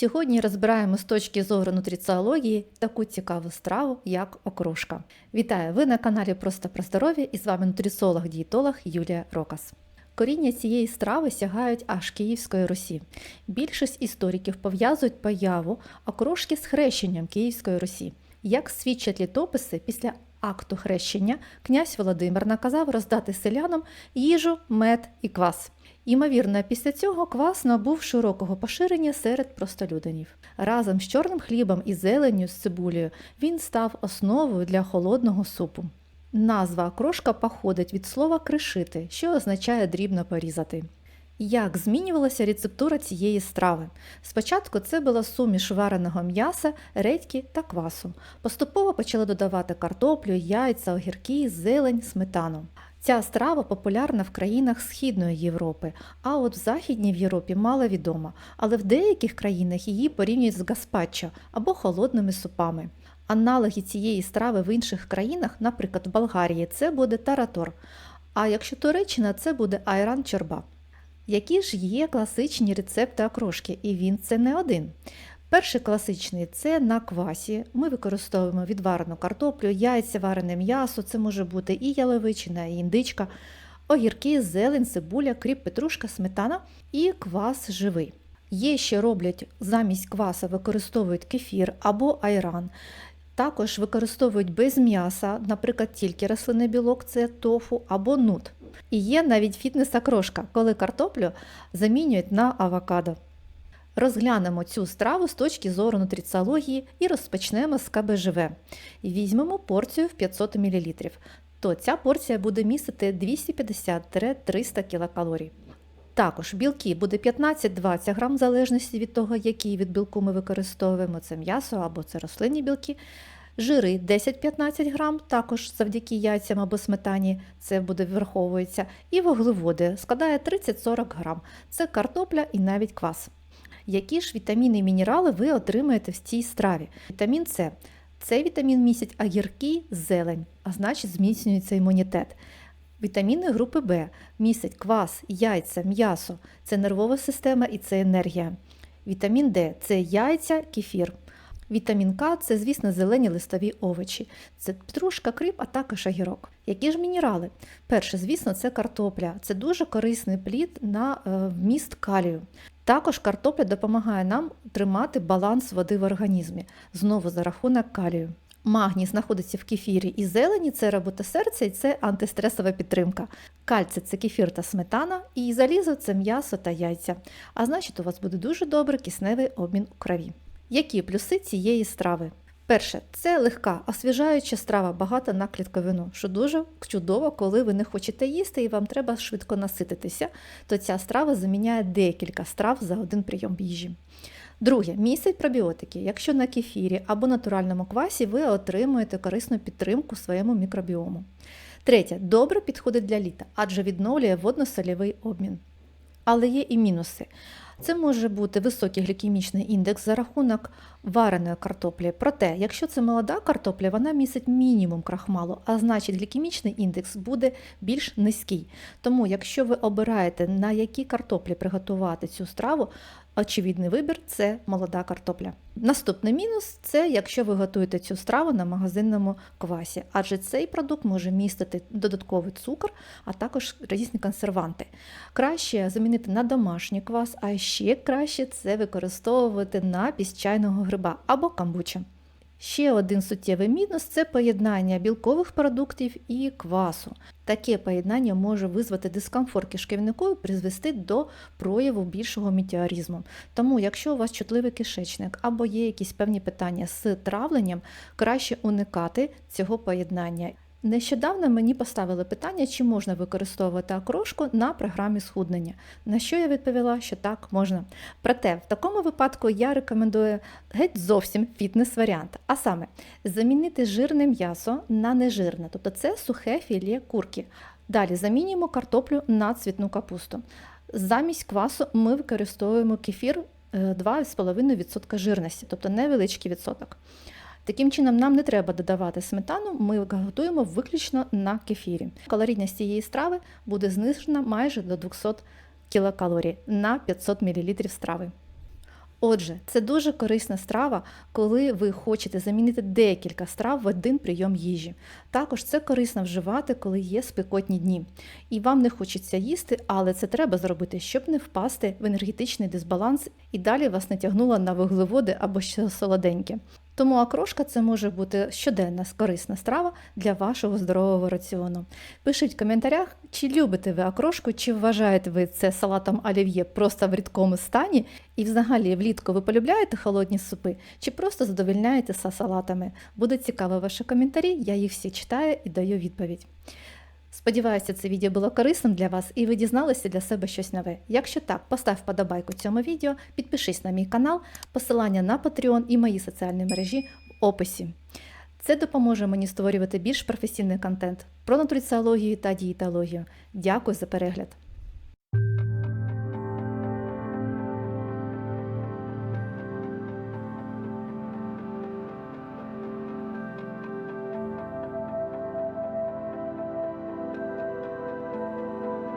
Сьогодні розбираємо з точки зору нутриціології таку цікаву страву, як окрошка. Вітаю! Ви на каналі Просто про здоров'я і з вами нутриціолог-дієтолог Юлія Рокас. Коріння цієї страви сягають аж Київської Русі. Більшість істориків пов'язують появу окрошки з хрещенням Київської Русі. Як свідчать літописи, після акту хрещення князь Володимир наказав роздати селянам їжу, мед і квас. Імовірно, після цього квас набув широкого поширення серед простолюдинів. Разом з чорним хлібом і зеленню з цибулею він став основою для холодного супу. Назва окрошка походить від слова кришити, що означає дрібно порізати. Як змінювалася рецептура цієї страви? Спочатку це була суміш вареного м'яса, редьки та квасу. Поступово почали додавати картоплю, яйця, огірки, зелень, сметану. Ця страва популярна в країнах Східної Європи, а от в Західній Європі мало відома, але в деяких країнах її порівнюють з гаспачо або холодними супами. Аналоги цієї страви в інших країнах, наприклад, в Болгарії, це буде таратор. А якщо Туреччина, це буде айран чорба. Які ж є класичні рецепти окрошки, і він це не один. Перший класичний це на квасі. Ми використовуємо відварену картоплю, яйця, варене м'ясо, це може бути і яловичина, і індичка, огірки, зелень, цибуля, кріп, петрушка, сметана і квас живий. Є ще роблять замість кваса використовують кефір або айран. Також використовують без м'яса, наприклад, тільки рослинний білок це тофу або нут. І є навіть фітнес-окрошка, коли картоплю замінюють на авокадо. Розглянемо цю страву з точки зору нутриціології і розпочнемо з КБЖВ. Візьмемо порцію в 500 мл, то ця порція буде містити 250-300 кілокалорій. Також білки буде 15-20 грам, в залежності від того, який від білку ми використовуємо, це м'ясо або це рослинні білки. Жири 10-15 грам, також завдяки яйцям або сметані це буде враховується. І вуглеводи складає 30-40 грам. Це картопля і навіть квас. Які ж вітаміни і мінерали ви отримаєте в цій страві? Вітамін С. Цей вітамін містять огірки, зелень, а значить зміцнюється імунітет. Вітаміни групи В містять квас, яйця, м'ясо, це нервова система і це енергія. Вітамін Д це яйця, кефір. Вітамін К це, звісно, зелені листові овочі. Це петрушка, кріп, а також огірок. Які ж мінерали? Перше, звісно, це картопля. Це дуже корисний плід на вміст калію. Також картопля допомагає нам тримати баланс води в організмі, знову за рахунок калію. Магній знаходиться в кефірі і зелені, це робота серця і це антистресова підтримка. Кальцій – це кефір та сметана, і залізо це м'ясо та яйця. А значить, у вас буде дуже добрий кисневий обмін у крові. Які плюси цієї страви? Перше, це легка, освіжаюча страва, багата на клітковину, що дуже чудово, коли ви не хочете їсти і вам треба швидко насититися, то ця страва заміняє декілька страв за один прийом їжі. Друге, містить пробіотики. Якщо на кефірі або натуральному квасі ви отримуєте корисну підтримку своєму мікробіому. Третє, добре підходить для літа, адже відновлює водно-сольовий обмін. Але є і мінуси. Це може бути високий глікемічний індекс за рахунок вареної картоплі. Проте, якщо це молода картопля, вона містить мінімум крахмалу, а значить глікемічний індекс буде більш низький. Тому, якщо ви обираєте на які картоплі приготувати цю страву, очевидний вибір це молода картопля. Наступний мінус це якщо ви готуєте цю страву на магазинному квасі, адже цей продукт може містити додатковий цукор, а також різні консерванти. Краще замінити на домашній квас, а ще краще це використовувати на піщайного гриба або камбуча. Ще один суттєвий мінус це поєднання білкових продуктів і квасу. Таке поєднання може визвати дискомфорт кишківнику і призвести до прояву більшого метеоризму. Тому, якщо у вас чутливий кишечник або є якісь певні питання з травленням, краще уникати цього поєднання. Нещодавно мені поставили питання, чи можна використовувати окрошку на програмі схуднення. На що я відповіла, що так можна. Проте в такому випадку я рекомендую геть зовсім фітнес-варіант. А саме замінити жирне м'ясо на нежирне, тобто це сухе філе курки. Далі замінюємо картоплю на цвітну капусту. Замість квасу ми використовуємо кефір 2,5% жирності, тобто невеличкий відсоток. Таким чином, нам не треба додавати сметану, ми готуємо виключно на кефірі. Калорійність цієї страви буде знижена майже до 200 кілокалорій на 500 мл страви. Отже, це дуже корисна страва, коли ви хочете замінити декілька страв в один прийом їжі. Також це корисно вживати, коли є спекотні дні. І вам не хочеться їсти, але це треба зробити, щоб не впасти в енергетичний дисбаланс і далі вас не тягнуло на вуглеводи або ще солоденьке. Тому окрошка це може бути щоденна корисна страва для вашого здорового раціону. Пишіть в коментарях, чи любите ви окрошку, чи вважаєте ви це салатом олів'є просто в рідкому стані, і взагалі влітку ви полюбляєте холодні супи, чи просто задовільняєтеся салатами. Буде цікаво ваші коментарі, я їх всі читаю і даю відповідь. Сподіваюся, це відео було корисним для вас і ви дізналися для себе щось нове. Якщо так, постав вподобайку цьому відео, підпишись на мій канал, посилання на Patreon і мої соціальні мережі в описі. Це допоможе мені створювати більш професійний контент про нутриціологію та дієтологію. Дякую за перегляд!